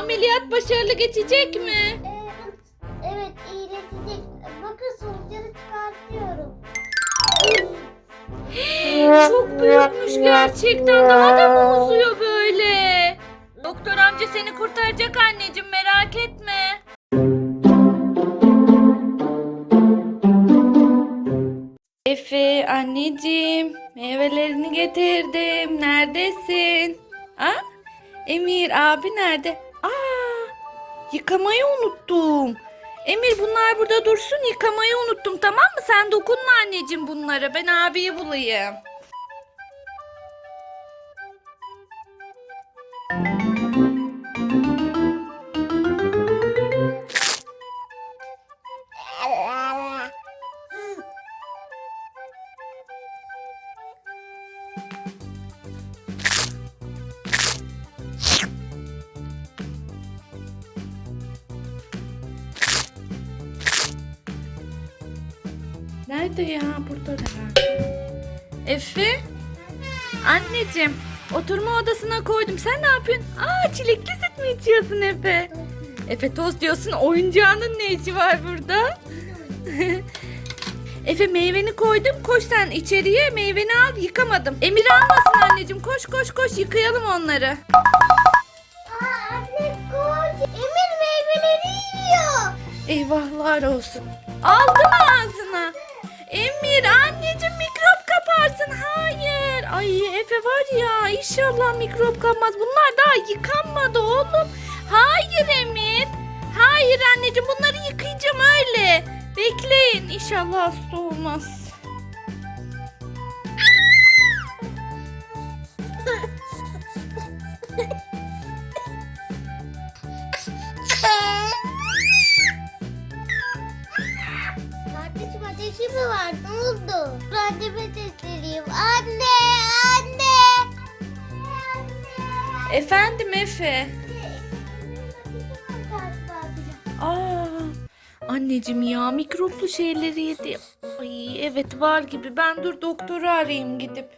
ameliyat başarılı geçecek mi? Evet, evet iyileşecek. Bakın sonuçları çıkartıyorum. Çok büyükmüş gerçekten. Daha da mı uzuyor böyle? Doktor amca seni kurtaracak anneciğim merak etme. Efe anneciğim meyvelerini getirdim. Neredesin? Ha? Emir abi nerede? Aa, yıkamayı unuttum. Emir bunlar burada dursun yıkamayı unuttum tamam mı? Sen dokunma anneciğim bunlara. Ben abiyi bulayım. Nerede ya? Burada herhalde. Efe? Anneciğim oturma odasına koydum. Sen ne yapıyorsun? Aa çilekli süt mü içiyorsun Efe? Efe toz diyorsun. Oyuncağının ne işi var burada? Efe meyveni koydum. Koş sen içeriye meyveni al. Yıkamadım. Emir almasın anneciğim. Koş koş koş yıkayalım onları. Aa, anne koş. Emir meyveleri yiyor. Eyvahlar olsun. Aldım ağzına. Emir anneciğim mikrop kaparsın. Hayır. Ay Efe var ya inşallah mikrop kapmaz. Bunlar daha yıkanmadı oğlum. Hayır Emir. Hayır anneciğim bunları yıkayacağım öyle. Bekleyin inşallah hasta olmaz. Mi var? Ne oldu? Anneme sesleneyim. Anne! Anne! Anne! Efendim Efe. Aa, anneciğim ya mikroplu şeyleri yedi. Ay evet var gibi. Ben dur doktoru arayayım gidip.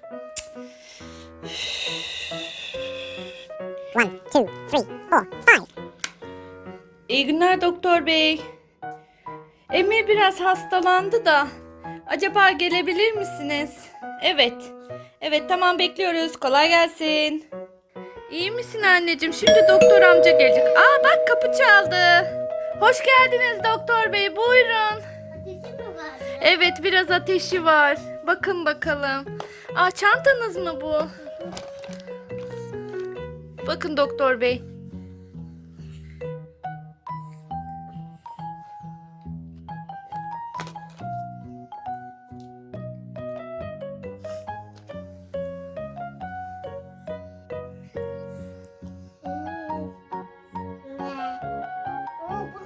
One, two, three, four, five. İyi günler doktor bey. Emir biraz hastalandı da. Acaba gelebilir misiniz? Evet. Evet tamam bekliyoruz. Kolay gelsin. İyi misin anneciğim? Şimdi doktor amca gelecek. Aa bak kapı çaldı. Hoş geldiniz doktor bey. Buyurun. Ateşi mi var? Evet biraz ateşi var. Bakın bakalım. Aa çantanız mı bu? Bakın doktor bey.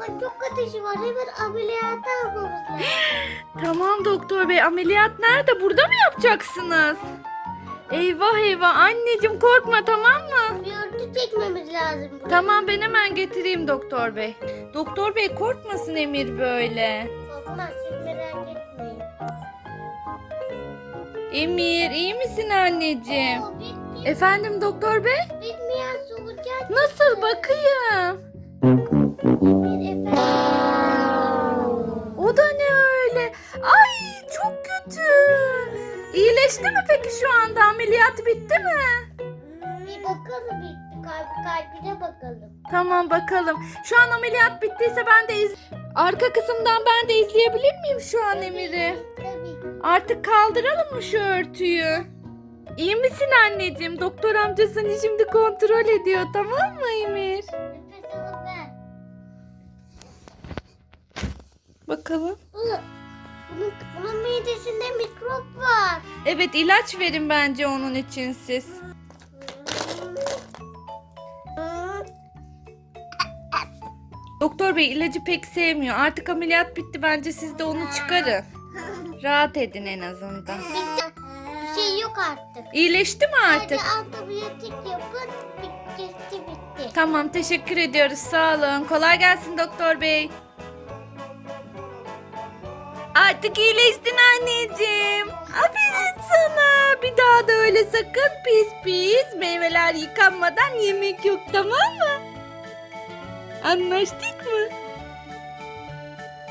Buna çok ateşi var. Hemen ameliyata almamız lazım. Tamam doktor bey ameliyat nerede? Burada mı yapacaksınız? Eyvah eyvah anneciğim korkma tamam mı? Bir örtü çekmemiz lazım. buraya. Tamam ben hemen getireyim doktor bey. Doktor bey korkmasın Emir böyle. Korkmaz siz merak etmeyin. Emir iyi misin anneciğim? Oo, Efendim doktor bey? bitmeyen solucan Nasıl bakayım? Bitti mi? Bir bakalım bir kalp, kalbine bakalım. Tamam bakalım. Şu an ameliyat bittiyse ben de iz... Arka kısımdan ben de izleyebilir miyim şu an Emir'i? Tabii. Artık kaldıralım mı şu örtüyü? İyi misin anneciğim? Doktor amca seni şimdi kontrol ediyor tamam mı Emir? Nefes alın ver. Bakalım. Iı, Bunun, bunun midesinde mikrop var. Evet ilaç verin bence onun için siz. Doktor bey ilacı pek sevmiyor. Artık ameliyat bitti bence siz de onu çıkarın. Rahat edin en azından. Bitti. Bir şey yok artık. İyileşti mi Hadi artık? antibiyotik yapın. Bitti, bitti. Tamam teşekkür ediyoruz sağ olun. Kolay gelsin doktor bey. Artık iyileştin anneciğim. Aferin sana. Bir daha da öyle sakın pis pis meyveler yıkanmadan yemek yok tamam mı? Anlaştık?